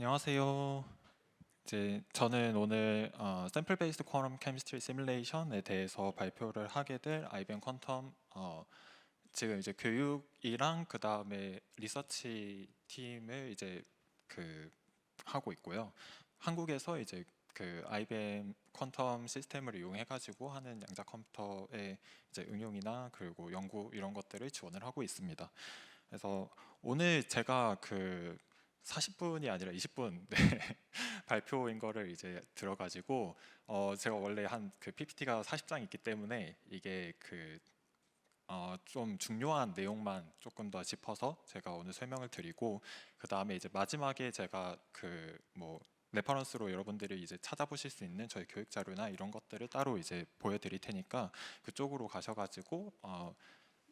안녕하세요. 이제 저는 오늘 어, 샘플 베이스드 쿼럼 케미스트리 시뮬레이션에 대해서 발표를 하게 될 IBM 퀀텀 어, 지금 이제 교육이랑 그 다음에 리서치 팀을 이제 그 하고 있고요. 한국에서 이제 그 IBM 퀀텀 시스템을 이용해 가지고 하는 양자 컴퓨터의 이제 응용이나 그리고 연구 이런 것들을 지원을 하고 있습니다. 그래서 오늘 제가 그 40분이 아니라 20분 네, 발표인 거를 이제 들어가지고 어 제가 원래 한 그 PPT가 40장 있기 때문에 이게 그 어, 좀 중요한 내용만 조금 더 짚어서 제가 오늘 설명을 드리고 그 다음에 이제 마지막에 제가 그 뭐 레퍼런스로 여러분들이 이제 찾아보실 수 있는 저희 교육 자료나 이런 것들을 따로 이제 보여드릴 테니까 그쪽으로 가셔가지고 어,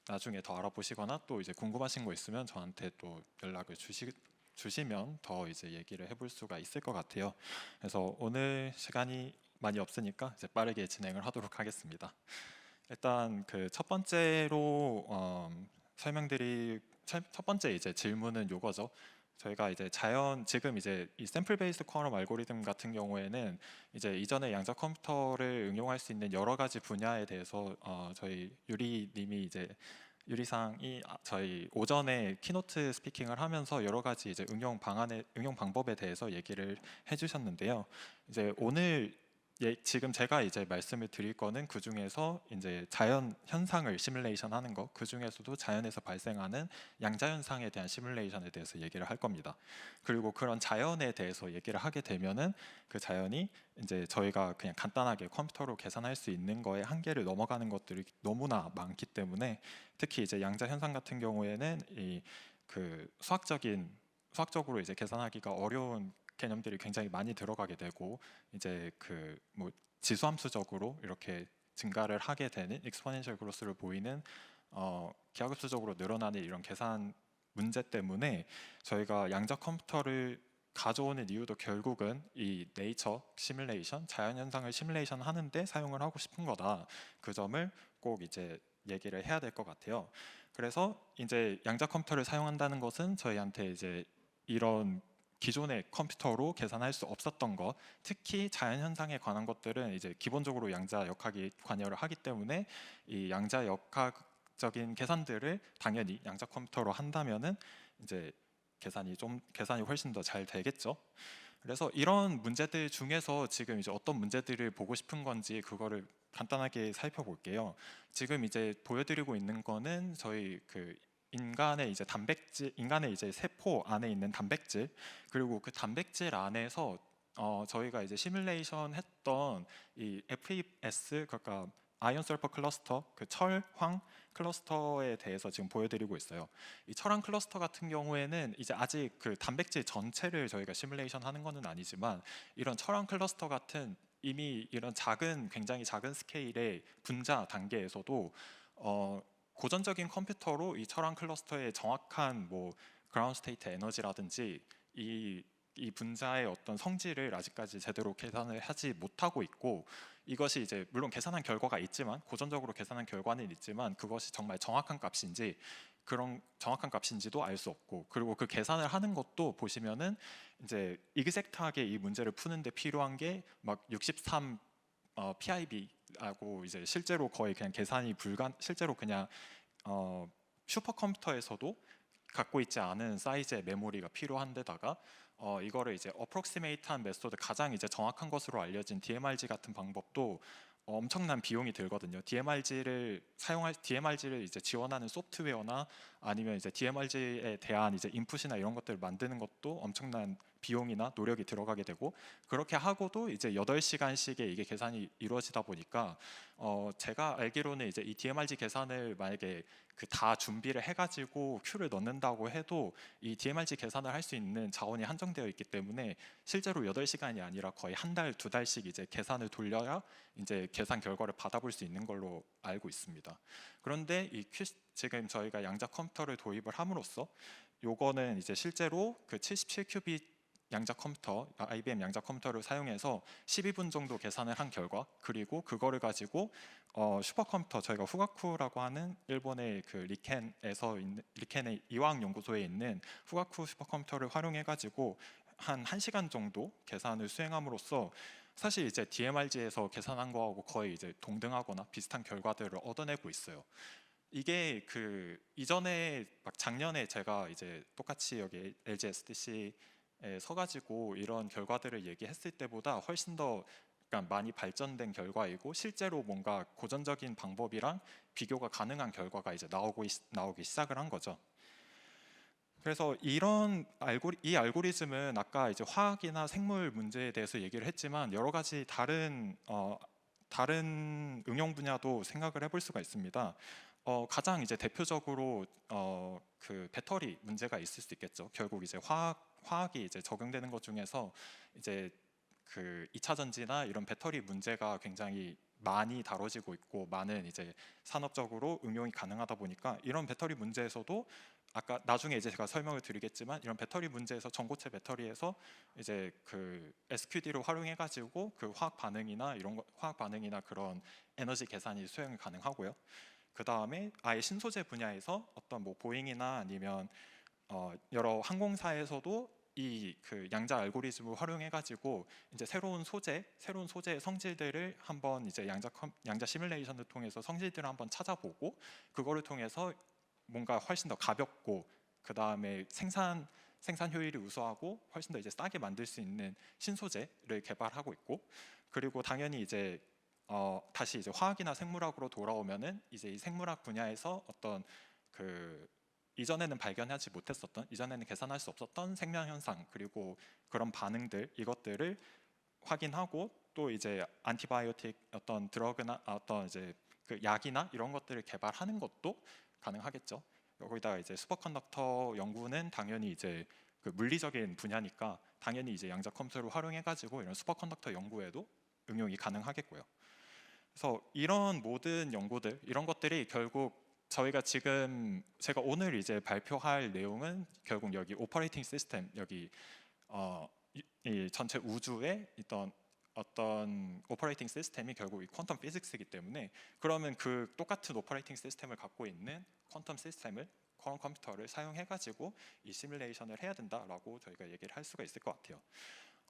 나중에 더 알아보시거나 또 이제 궁금하신 거 있으면 저한테 또 연락을 주시 주시면 더 이제 얘기를 해볼 수가 있을 것 같아요. 그래서 오늘 시간이 많이 없으니까 이제 빠르게 진행을 하도록 하겠습니다. 일단 그 첫 번째로 어, 설명드릴 첫첫 번째 이제 질문은 요거죠. 저희가 이제 자연 지금 이제 이 샘플 베이스 쿼럼 알고리즘 같은 경우에는 이제 이전에 양자 컴퓨터를 응용할 수 있는 여러 가지 분야에 대해서 어, 저희 유리님이 이제 유리상이 아, 저희 오전에 키노트 스피킹을 하면서 여러 가지 이제 응용 방안에 응용 방법에 대해서 얘기를 해주셨는데요. 이제 오늘 예, 지금 제가 이제 말씀을 드릴 거는 그 중에서 이제 자연 현상을 시뮬레이션 하는 거, 그 중에서도 자연에서 발생하는 양자 현상에 대한 시뮬레이션에 대해서 얘기를 할 겁니다. 그리고 그런 자연에 대해서 얘기를 하게 되면은 그 자연이 이제 저희가 그냥 간단하게 컴퓨터로 계산할 수 있는 거에 한계를 넘어가는 것들이 너무나 많기 때문에 특히 이제 양자 현상 같은 경우에는 이 그 수학적인 수학적으로 이제 계산하기가 어려운 개념들이 굉장히 많이 들어가게 되고 이제 그 뭐 지수함수적으로 이렇게 증가를 하게 되는 익스포넨셜 그로스를 보이는 어 기하급수적으로 늘어나는 이런 계산 문제 때문에 저희가 양자 컴퓨터를 가져오는 이유도 결국은 이 네이처 시뮬레이션 자연 현상을 시뮬레이션 하는데 사용을 하고 싶은 거다. 그 점을 꼭 이제 얘기를 해야 될 것 같아요. 그래서 이제 양자 컴퓨터를 사용한다는 것은 저희한테 이제 이런 기존의 컴퓨터로 계산할 수 없었던 것, 특히 자연 현상에 관한 것들은 이제 기본적으로 양자 역학이 관여를 하기 때문에 이 양자 역학적인 계산들을 당연히 양자 컴퓨터로 한다면은 이제 계산이 좀 계산이 훨씬 더 잘 되겠죠. 그래서 이런 문제들 중에서 지금 이제 어떤 문제들을 보고 싶은 건지 그거를 간단하게 살펴볼게요. 지금 이제 보여드리고 있는 거는 저희 그 인간의 이제 단백질, 인간의 이제 세포 안에 있는 단백질 그리고 그 단백질 안에서 어 저희가 이제 시뮬레이션 했던 이 FES 그러니까 아이언 설퍼 클러스터 그 철황 클러스터에 대해서 지금 보여드리고 있어요. 이 철황 클러스터 같은 경우에는 이제 아직 그 단백질 전체를 저희가 시뮬레이션 하는 것은 아니지만 이런 철황 클러스터 같은 이미 이런 작은 굉장히 작은 스케일의 분자 단계에서도 어 고전적인 컴퓨터로 이 철학 클러스터의 정확한 뭐 그라운드 스테이트 에너지라든지 이, 이 분자의 어떤 성질을 아직까지 제대로 계산을 하지 못하고 있고 이것이 이제 물론 계산한 결과가 있지만 고전적으로 계산한 결과는 있지만 그것이 정말 정확한 값인지 그런 정확한 값인지도 알 수 없고 그리고 그 계산을 하는 것도 보시면은 이제 이그젝트하게 이 문제를 푸는데 필요한 게 막 63 어, PIB 하고 이제 실제로 거의 그냥 계산이 불가 실제로 그냥 어, 슈퍼컴퓨터에서도 갖고 있지 않은 사이즈의 메모리가 필요한데다가 어, 이거를 이제 어프록시메이트한 메소드 가장 이제 정확한 것으로 알려진 DMRG 같은 방법도 엄청난 비용이 들거든요. DMRG를 사용할 DMRG를 이제 지원하는 소프트웨어나 아니면 이제 DMRG에 대한 이제 인풋이나 이런 것들을 만드는 것도 엄청난 비용이나 노력이 들어가게 되고 그렇게 하고도 이제 8시간씩의 이게 계산이 이루어지다 보니까 어 제가 알기로는 이제 이 DMRG 계산을 만약에 그 다 준비를 해 가지고 큐를 넣는다고 해도 이 DMRG 계산을 할 수 있는 자원이 한정되어 있기 때문에 실제로 8시간이 아니라 거의 한 달, 두 달씩 이제 계산을 돌려야 이제 계산 결과를 받아볼 수 있는 걸로 알고 있습니다. 그런데 이 큐, 지금 저희가 양자 컴퓨터를 도입을 함으로써 요거는 이제 실제로 그 77큐빗 양자 컴퓨터, IBM 양자 컴퓨터를 사용해서 12분 정도 계산을 한 결과 그리고 그거를 가지고 어, 슈퍼컴퓨터 저희가 후가쿠라고 하는 일본의 그 리켄에서 있는 리켄의 이화학 연구소에 있는 후가쿠 슈퍼컴퓨터를 활용해 가지고 한 1시간 정도 계산을 수행함으로써 사실 이제 DMRG에서 계산한 거하고 거의 이제 동등하거나 비슷한 결과들을 얻어내고 있어요. 이게 그 이전에 막 작년에 제가 이제 똑같이 여기 LG SDC에 서가지고 이런 결과들을 얘기했을 때보다 훨씬 더 그러니까 많이 발전된 결과이고 실제로 뭔가 고전적인 방법이랑 비교가 가능한 결과가 이제 나오고 있- 나오기 시작을 한 거죠. 그래서 이런 알고리 이 알고리즘은 아까 이제 화학이나 생물 문제에 대해서 얘기를 했지만 여러 가지 다른 어, 다른 응용 분야도 생각을 해볼 수가 있습니다. 어, 가장 이제 대표적으로 어, 그 배터리 문제가 있을 수 있겠죠. 결국 이제 화학 화학이 이제 적용되는 것 중에서 이제 그 2차 전지나 이런 배터리 문제가 굉장히 많이 다뤄지고 있고 많은 이제 산업적으로 응용이 가능하다 보니까 이런 배터리 문제에서도 아까 나중에 이제 제가 설명을 드리겠지만 이런 배터리 문제에서 전고체 배터리에서 이제 그 SQD를 활용해 가지고 그 화학 반응이나 이런 거, 화학 반응이나 그런 에너지 계산이 수행이 가능하고요. 그 다음에 아예 신소재 분야에서 어떤 뭐 보잉이나 아니면 어 여러 항공사에서도 이 그 양자 알고리즘을 활용해 가지고 이제 새로운 소재, 새로운 소재의 성질들을 한번 이제 양자 컴, 양자 시뮬레이션을 통해서 성질들을 한번 찾아보고 그거를 통해서 뭔가 훨씬 더 가볍고 그 다음에 생산 생산 효율이 우수하고 훨씬 더 이제 싸게 만들 수 있는 신소재를 개발하고 있고 그리고 당연히 이제 어, 다시 이제 화학이나 생물학으로 돌아오면은 이제 이 생물학 분야에서 어떤 그 이전에는 발견하지 못했었던 이전에는 계산할 수 없었던 생명 현상 그리고 그런 반응들 이것들을 확인하고 또 이제 안티바이오틱 어떤 드러그나 아, 어떤 이제 그 약이나 이런 것들을 개발하는 것도 가능하겠죠. 여기다가 이제 슈퍼컨덕터 연구는 당연히 이제 그 물리적인 분야니까 당연히 이제 양자 컴퓨터를 활용해 가지고 이런 슈퍼컨덕터 연구에도 응용이 가능하겠고요. 그래서 이런 모든 연구들 이런 것들이 결국 저희가 지금 제가 오늘 이제 발표할 내용은 결국 여기 오퍼레이팅 시스템 여기 어, 이, 이 전체 우주에 있던 어떤 오퍼레이팅 시스템이 결국 이 퀀텀 피직스이기 때문에 그러면 그 똑같은 오퍼레이팅 시스템을 갖고 있는 퀀텀 시스템을 쿼럼 컴퓨터를 사용해 가지고 이 시뮬레이션을 해야 된다라고 저희가 얘기를 할 수가 있을 것 같아요.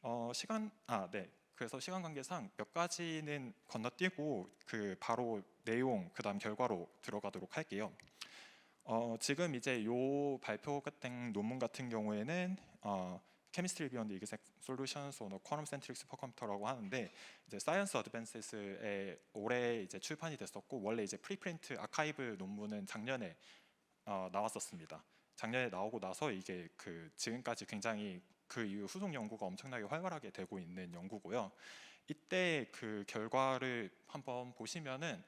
어, 시간 아 네. 그래서 시간 관계상 몇 가지는 건너뛰고 그 바로 내용 그다음 결과로 들어가도록 할게요. 어, 지금 이제 요 발표된 논문 같은 경우에는 어, Chemistry Beyond Exact Solutions on a Quantum Centric Supercomputer라고 하는데 이제 Science Advances에 올해 이제 출판이 됐었고 원래 이제 프리프린트 아카이브 논문은 작년에 어, 나왔었습니다. 작년에 나오고 나서 이게 그 지금까지 굉장히 그 이후 후속 연구가 엄청나게 활발하게 되고 있는 연구고요. 이때 그 결과를 한번 보시면은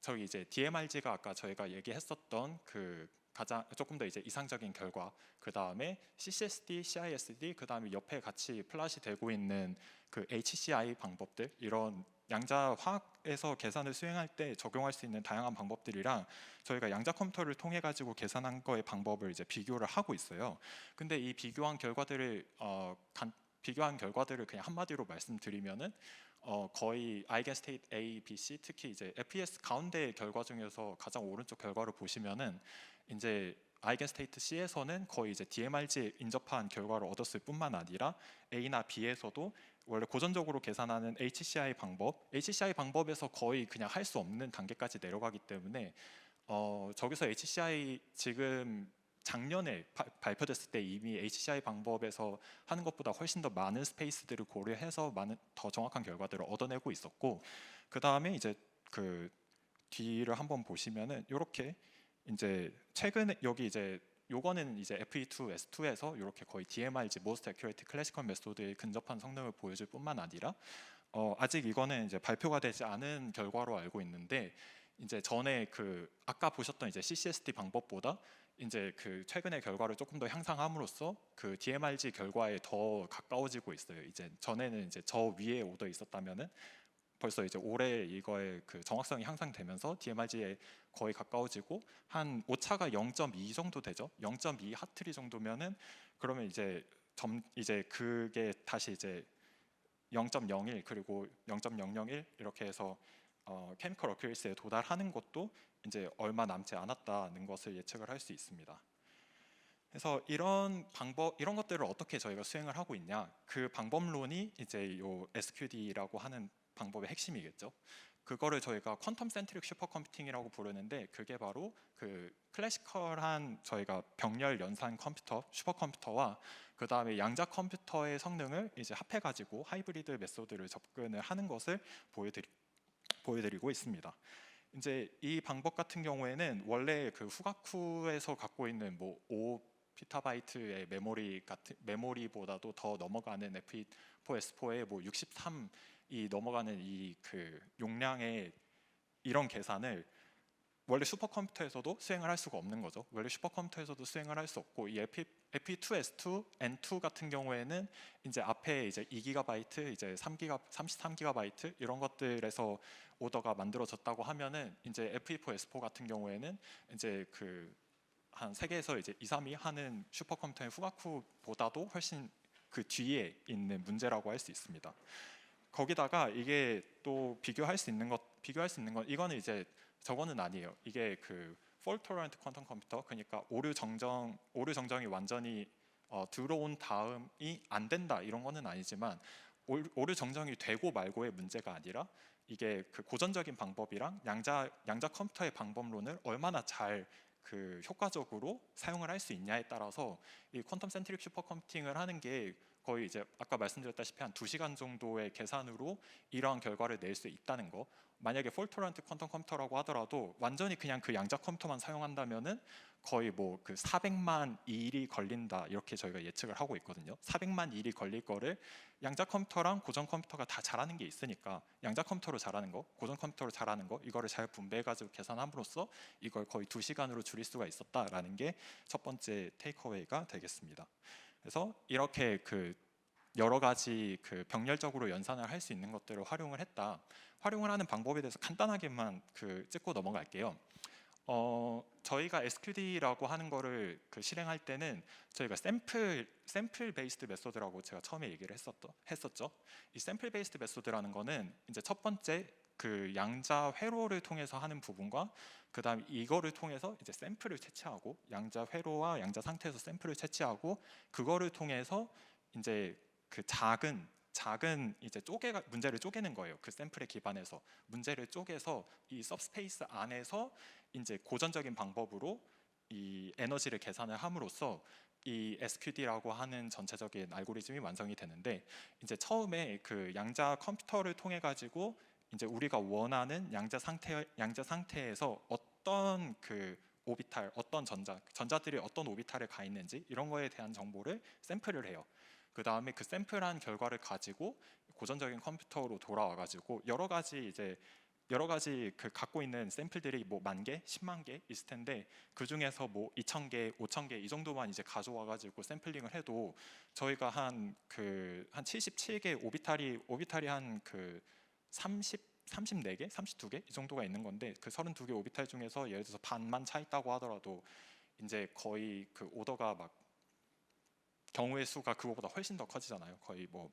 저기 이제 DMRG가 아까 저희가 얘기했었던 그 가장 조금 더 이제 이상적인 결과 그 다음에 CCSD, CISD 그 다음에 옆에 같이 플랫이 되고 있는 그 HCI 방법들 이런 양자 화학에서 계산을 수행할 때 적용할 수 있는 다양한 방법들이랑 저희가 양자 컴퓨터를 통해 가지고 계산한 거의 방법을 이제 비교를 하고 있어요. 근데 이 비교한 결과들을 어, 간, 비교한 결과들을 그냥 한마디로 말씀드리면은 어, 거의 아이겐 스테이트 A, B, C 특히 이제 FES 가운데 결과 중에서 가장 오른쪽 결과를 보시면은 이제 아이겐 스테이트 C에서는 거의 이제 DMRG에 인접한 결과를 얻었을 뿐만 아니라 A나 B에서도 원래 고전적으로 계산하는 HCI 방법, HCI 방법에서 거의 그냥 할 수 없는 단계까지 내려가기 때문에 어, 저기서 HCI 지금 작년에 바- 발표됐을 때 이미 HCI 방법에서 하는 것보다 훨씬 더 많은 스페이스들을 고려해서 많은 더 정확한 결과들을 얻어내고 있었고 그 다음에 이제 그 뒤를 한번 보시면은 이렇게 이제 최근에 여기 이제 요거는 이제 FE2, S2에서 이렇게 거의 DMRG Most Accurate Classical Method에 근접한 성능을 보여줄 뿐만 아니라 어, 아직 이거는 이제 발표가 되지 않은 결과로 알고 있는데 이제 전에 그 아까 보셨던 이제 CCSD 방법보다 이제 그 최근의 결과를 조금 더 향상함으로써 그 DMRG 결과에 더 가까워지고 있어요. 이제 전에는 이제 저 위에 오더 있었다면은 벌써 이제 올해 이거의 그 정확성이 향상되면서 DMRG에 거의 가까워지고 한 오차가 0.2 정도 되죠. 0.2 하트리 정도면은 그러면 이제 점 이제 그게 다시 이제 0.01 그리고 0.001 이렇게 해서 어, 케미컬 어큐리스에 도달하는 것도 이제 얼마 남지 않았다는 것을 예측을 할 수 있습니다. 그래서 이런 방법 이런 것들을 어떻게 저희가 수행을 하고 있냐 그 방법론이 이제 요 SQD라고 하는 방법의 핵심이겠죠. 그거를 저희가 퀀텀 센트릭 슈퍼컴퓨팅이라고 부르는데 그게 바로 그 클래시컬한 저희가 병렬 연산 컴퓨터 슈퍼컴퓨터와 그 다음에 양자 컴퓨터의 성능을 이제 합해 가지고 하이브리드 메소드를 접근을 하는 것을 보여드리, 보여드리고 있습니다. 이제 이 방법 같은 경우에는 원래 그 후가쿠에서 갖고 있는 뭐 5 피타바이트의 메모리 같은 메모리보다도 더 넘어가는 FE4S4의 뭐 63 이 넘어가는 이 그 용량의 이런 계산을 원래 슈퍼컴퓨터에서도 수행을 할 수가 없는 거죠. 원래 슈퍼컴퓨터에서도 수행을 할 수 없고 이 FE, FE2S2, N2 같은 경우에는 이제 앞에 이제 2GB, 이제 3GB, 33GB 이런 것들에서 오더가 만들어졌다고 하면은 이제 FE4S4 같은 경우에는 이제 그 한 세계에서 이제 2, 3위 하는 슈퍼컴퓨터의 후가쿠보다도 훨씬 그 뒤에 있는 문제라고 할 수 있습니다. 거기다가 이게 또 비교할 수 있는 것 비교할 수 있는 건 이거는 이제 저거는 아니에요. 이게 그 fault tolerant 퀀텀 컴퓨터 그러니까 오류 정정 오류 정정이 완전히 어, 들어온 다음이 안 된다 이런 거는 아니지만 올- 오류 정정이 되고 말고의 문제가 아니라 이게 그 고전적인 방법이랑 양자 양자 컴퓨터의 방법론을 얼마나 잘 그 효과적으로 사용을 할 수 있냐에 따라서 이 퀀텀 센트릭 슈퍼컴퓨팅을 하는 게 거의 이제 아까 말씀드렸다시피 한 2시간 정도의 계산으로 이러한 결과를 낼 수 있다는 거. 만약에 폴토란트 퀀텀 컴퓨터라고 하더라도 완전히 그냥 그 양자 컴퓨터만 사용한다면은 거의 뭐 그 400만 일이 걸린다 이렇게 저희가 예측을 하고 있거든요. 400만 일이 걸릴 거를 양자 컴퓨터랑 고전 컴퓨터가 다 잘하는 게 있으니까 양자 컴퓨터로 잘하는 거, 고전 컴퓨터로 잘하는 거 이거를 잘 분배해 가지고 계산함으로써 이걸 거의 2시간으로 줄일 수가 있었다라는 게 첫 번째 테이크어웨이가 되겠습니다. 그래서 이렇게 그 여러 가지 그 병렬적으로 연산을 할 수 있는 것들을 활용을 했다. 활용을 하는 방법에 대해서 간단하게만 그 찍고 넘어갈게요. 어, 저희가 SQD라고 하는 거를 그 실행할 때는 저희가 샘플 샘플 베이스드 메소드라고 제가 처음에 얘기를 했었죠. 이 샘플 베이스드 메소드라는 거는 이제 첫 번째 그 양자 회로를 통해서 하는 부분과 그다음 이거를 통해서 이제 샘플을 채취하고 양자 회로와 양자 상태에서 샘플을 채취하고 그거를 통해서 이제 그 작은 작은 이제 쪼개가 문제를 쪼개는 거예요. 그 샘플에 기반해서 문제를 쪼개서 이 सब스페이스 안에서 이제 고전적인 방법으로 이 에너지를 계산을 함으로써 이 SQD라고 하는 전체적인 알고리즘이 완성이 되는데 이제 처음에 그 양자 컴퓨터를 통해 가지고 이제 우리가 원하는 양자 상태 양자 상태에서 어떤 그 오비탈 어떤 전자 전자들이 어떤 오비탈에 가 있는지 이런 거에 대한 정보를 샘플을 해요. 그 다음에 그 샘플한 결과를 가지고 고전적인 컴퓨터로 돌아와 가지고 여러 가지 이제 여러 가지 그 갖고 있는 샘플들이 뭐 만 개, 10만 개 있을 텐데 그 중에서 뭐 2천 개, 5천 개 이 정도만 이제 가져와 가지고 샘플링을 해도 저희가 한 그한 77개 오비탈이 오비탈이 한그 30, 34개, 32개 이 정도가 있는 건데 그 32개 오비탈 중에서 예를 들어서 반만 차 있다고 하더라도 이제 거의 그 오더가 막 경우의 수가 그거보다 훨씬 더 커지잖아요. 거의 뭐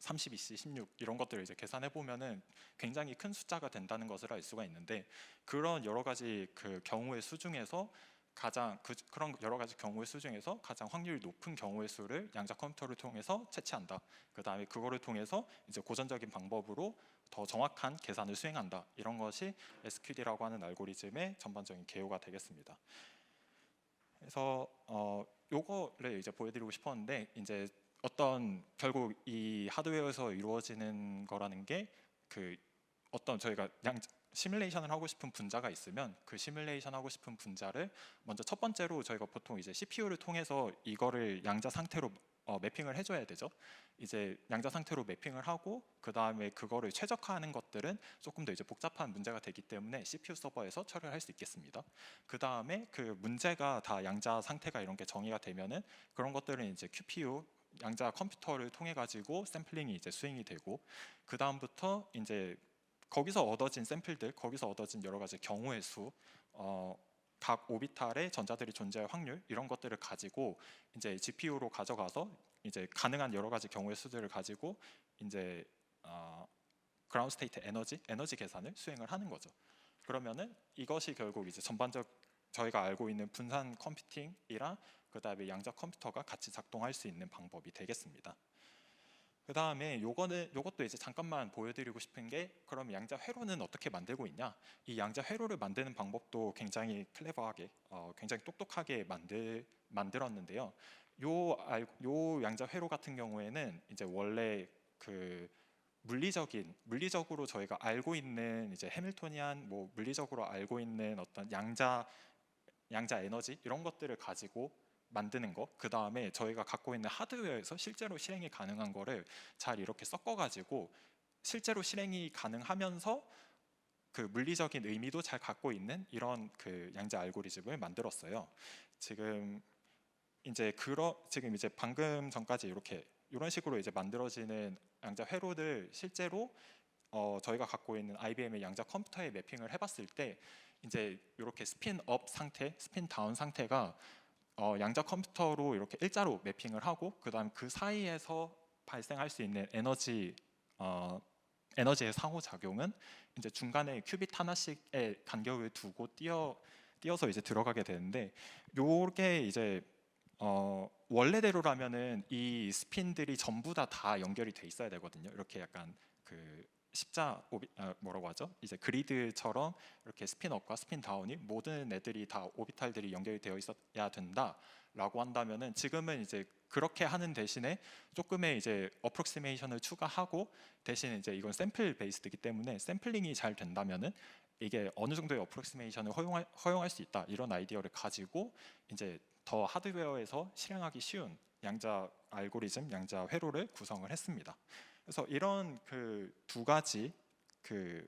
32C, 16 이런 것들을 이제 계산해 보면은 굉장히 큰 숫자가 된다는 것을 알 수가 있는데 그런 여러 가지 그 경우의 수 중에서 가장 그, 그런 여러 가지 경우의 수 중에서 가장 확률이 높은 경우의 수를 양자 컴퓨터를 통해서 채취한다. 그 다음에 그거를 통해서 이제 고전적인 방법으로 더 정확한 계산을 수행한다. 이런 것이 SQD라고 하는 알고리즘의 전반적인 개요가 되겠습니다. 그래서 어 요거를 이제 보여드리고 싶었는데 이제 어떤 결국 이 하드웨어에서 이루어지는 거라는 게 그 어떤 저희가 양 시뮬레이션을 하고 싶은 분자가 있으면 그 시뮬레이션 하고 싶은 분자를 먼저 첫 번째로 저희가 보통 이제 CPU를 통해서 이거를 양자 상태로 어, 매핑을 해줘야 되죠. 이제 양자 상태로 매핑을 하고 그 다음에 그거를 최적화하는 것들은 조금 더 이제 복잡한 문제가 되기 때문에 CPU 서버에서 처리를 할 수 있겠습니다. 그 다음에 그 문제가 다 양자 상태가 이런 게 정의가 되면은 그런 것들은 이제 QPU 양자 컴퓨터를 통해 가지고 샘플링이 이제 수행이 되고 그 다음부터 이제 거기서 얻어진 샘플들, 거기서 얻어진 여러 가지 경우의 수, 어, 각 오비탈의 전자들이 존재할 확률 이런 것들을 가지고 이제 GPU로 가져가서 이제 가능한 여러 가지 경우의 수들을 가지고 이제 어, 그라운드 스테이트 에너지 에너지 계산을 수행을 하는 거죠. 그러면은 이것이 결국 이제 전반적 저희가 알고 있는 분산 컴퓨팅이랑 그다음에 양자 컴퓨터가 같이 작동할 수 있는 방법이 되겠습니다. 그 다음에 요거는 요것도 이제 잠깐만 보여드리고 싶은 게 그럼 양자 회로는 어떻게 만들고 있냐? 이 양자 회로를 만드는 방법도 굉장히 클레버하게, 어, 굉장히 똑똑하게 만들 만들었는데요. 요, 알, 요 양자 회로 같은 경우에는 이제 원래 그 물리적인 물리적으로 저희가 알고 있는 이제 해밀토니안 뭐 물리적으로 알고 있는 어떤 양자 양자 에너지 이런 것들을 가지고 만드는 거, 그 다음에 저희가 갖고 있는 하드웨어에서 실제로 실행이 가능한 거를 잘 이렇게 섞어가지고 실제로 실행이 가능하면서 그 물리적인 의미도 잘 갖고 있는 이런 그 양자 알고리즘을 만들었어요. 지금 이제 그러 지금 이제 방금 전까지 이렇게 이런 식으로 이제 만들어지는 양자 회로들 실제로 어, 저희가 갖고 있는 IBM의 양자 컴퓨터에 매핑을 해봤을 때 이제 이렇게 스핀 업 상태, 스핀 다운 상태가 어, 양자 컴퓨터로 이렇게 일자로 매핑을 하고 그다음 그 사이에서 발생할 수 있는 에너지 어, 에너지의 상호 작용은 이제 중간에 큐빗 하나씩의 간격을 두고 띄어 띄어서 이제 들어가게 되는데 요게 이제 어, 원래대로라면은 이 스핀들이 전부 다다 연결이 돼 있어야 되거든요. 이렇게 약간 그 십자 오비, 아, 뭐라고 하죠? 이제 그리드처럼 이렇게 스핀업과 스핀 다운이 모든 애들이 다 오비탈들이 연결이 되어 있어야 된다라고 한다면은 지금은 이제 그렇게 하는 대신에 조금의 이제 어프록시메이션을 추가하고 대신 이제 이건 샘플 베이스드이기 때문에 샘플링이 잘 된다면은 이게 어느 정도의 어프록시메이션을 허용할, 허용할 수 있다 이런 아이디어를 가지고 이제 더 하드웨어에서 실행하기 쉬운 양자 알고리즘, 양자 회로를 구성을 했습니다. 그래서 이런 그 두 가지 그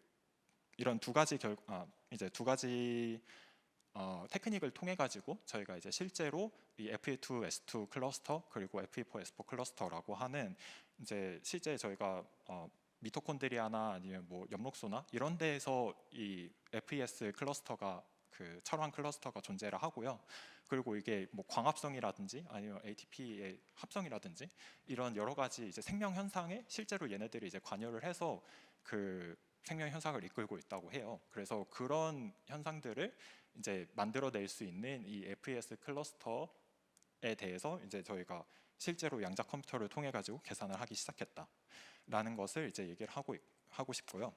이런 두 가지 결 아, 이제 두 가지 어, 테크닉을 통해 가지고 저희가 이제 실제로 이 FE2 S2 클러스터 그리고 FE4 S4 클러스터라고 하는 이제 실제 저희가 어, 미토콘드리아나 아니면 뭐 엽록소나 이런 데에서 이 FES 클러스터가 그 철환 클러스터가 존재를 하고요. 그리고 이게 뭐 광합성이라든지 아니면 ATP의 합성이라든지 이런 여러 가지 이제 생명 현상에 실제로 얘네들이 이제 관여를 해서 그 생명 현상을 이끌고 있다고 해요. 그래서 그런 현상들을 이제 만들어낼 수 있는 이 FES 클러스터에 대해서 이제 저희가 실제로 양자 컴퓨터를 통해 가지고 계산을 하기 시작했다라는 것을 이제 얘기를 하고 하고 싶고요.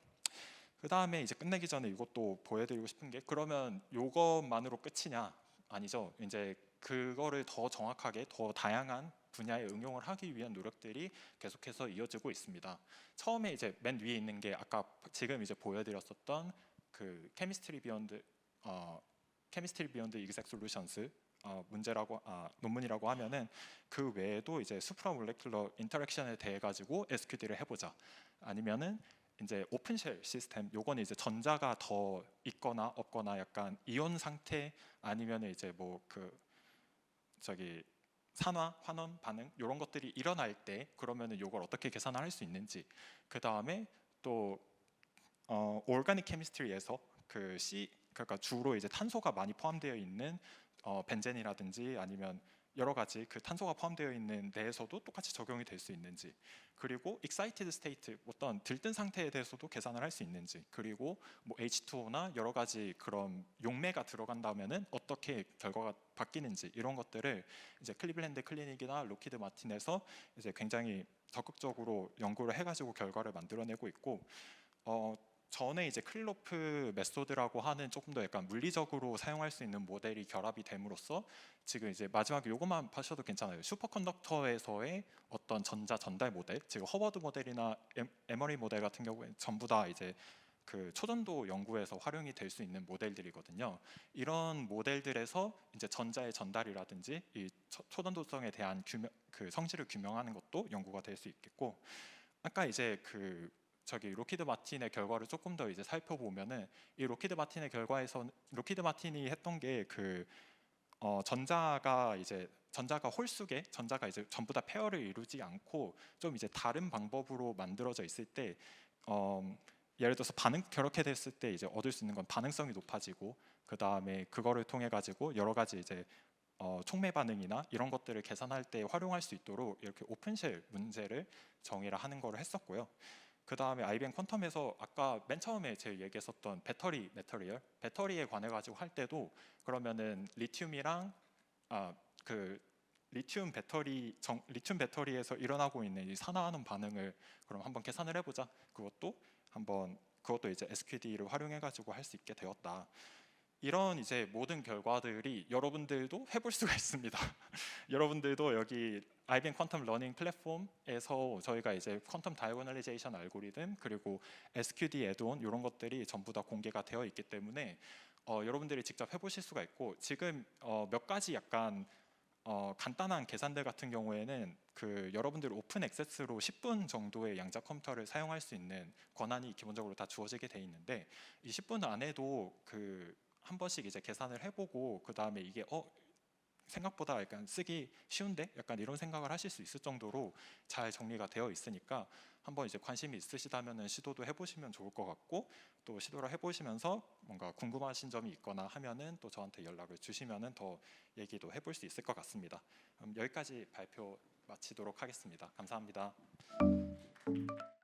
그 다음에 이제 끝내기 전에 이것도 보여드리고 싶은 게 그러면 이것만으로 끝이냐? 아니죠. 이제 그거를 더 정확하게 더 다양한 분야에 응용을 하기 위한 노력들이 계속해서 이어지고 있습니다. 처음에 이제 맨 위에 있는 게 아까 지금 이제 보여드렸었던 그 케미스트리 비욘드 어, 케미스트리 비욘드 이그젝 솔루션스 어, 문제라고 아, 논문이라고 하면은 그 외에도 이제 수프라 몰레큘러 인터랙션에 대해 가지고 SQD를 해보자 아니면은 이제 오픈쉘 시스템 요거는 이제 전자가 더 있거나 없거나 약간 이온 상태 아니면 이제 뭐 그 저기 산화 환원 반응 이런 것들이 일어날 때 그러면은 요걸 어떻게 계산을 할 수 있는지 그 다음에 또 어, 오르가닉 케미스트리에서 그 C 그러니까 주로 이제 탄소가 많이 포함되어 있는 어, 벤젠이라든지 아니면 여러 가지 그 탄소가 포함되어 있는 데에서도 똑같이 적용이 될 수 있는지 그리고 excited state 어떤 들뜬 상태에 대해서도 계산을 할 수 있는지 그리고 뭐 H2O나 여러 가지 그런 용매가 들어간다면은 어떻게 결과가 바뀌는지 이런 것들을 이제 클리블랜드 클리닉이나 로키드 마틴에서 이제 굉장히 적극적으로 연구를 해가지고 결과를 만들어내고 있고 어, 전에 이제 클로프 메소드라고 하는 조금 더 약간 물리적으로 사용할 수 있는 모델이 결합이 됨으로써 지금 이제 마지막에 이것만 봐셔도 괜찮아요. 슈퍼컨덕터에서의 어떤 전자 전달 모델, 지금 허버드 모델이나 에머리 모델 같은 경우에 전부 다 이제 그 초전도 연구에서 활용이 될 수 있는 모델들이거든요. 이런 모델들에서 이제 전자의 전달이라든지 이 초전도성에 대한 규명, 그 성질을 규명하는 것도 연구가 될 수 있겠고, 아까 이제 그 저기 로키드 마틴의 결과를 조금 더 이제 살펴보면은 이 로키드 마틴의 결과에서 로키드 마틴이 했던 게그 어, 전자가 이제 전자가 홀수게 전자가 이제 전부 다 페어를 이루지 않고 좀 이제 다른 방법으로 만들어져 있을 때 어, 예를 들어서 반응 그렇게 됐을 때 이제 얻을 수 있는 건 반응성이 높아지고 그 다음에 그거를 통해 가지고 여러 가지 이제 어, 촉매 반응이나 이런 것들을 계산할 때 활용할 수 있도록 이렇게 오픈쉘 문제를 정의를 하는 거를 했었고요. 그 다음에 IBM 퀀텀에서 아까 맨 처음에 제가 얘기했었던 배터리 매터리얼 배터리에 관해 가지고 할 때도 그러면은 리튬이랑 아그 리튬 배터리 정, 리튬 배터리에서 일어나고 있는 이 산화하는 반응을 그럼 한번 계산을 해보자. 그것도 한번 그것도 이제 SQD를 활용해 가지고 할 수 있게 되었다. 이런 이제 모든 결과들이 여러분들도 해볼 수가 있습니다. 여러분들도 여기 IBM 퀀텀 러닝 플랫폼에서 저희가 이제 퀀텀 다이고널리제이션 알고리즘 그리고 SQD 애드온 이런 것들이 전부 다 공개가 되어 있기 때문에 어, 여러분들이 직접 해보실 수가 있고 지금 어, 몇 가지 약간 어, 간단한 계산들 같은 경우에는 그 여러분들 오픈 액세스로 10분 정도의 양자 컴퓨터를 사용할 수 있는 권한이 기본적으로 다 주어지게 돼 있는데 이 10분 안에도 그 한 번씩 이제 계산을 해보고 그 다음에 이게 어 생각보다 약간 쓰기 쉬운데 약간 이런 생각을 하실 수 있을 정도로 잘 정리가 되어 있으니까 한번 이제 관심이 있으시다면은 시도도 해보시면 좋을 것 같고 또 시도를 해보시면서 뭔가 궁금하신 점이 있거나 하면은 또 저한테 연락을 주시면은 더 얘기도 해볼 수 있을 것 같습니다. 여기까지 발표 마치도록 하겠습니다. 감사합니다.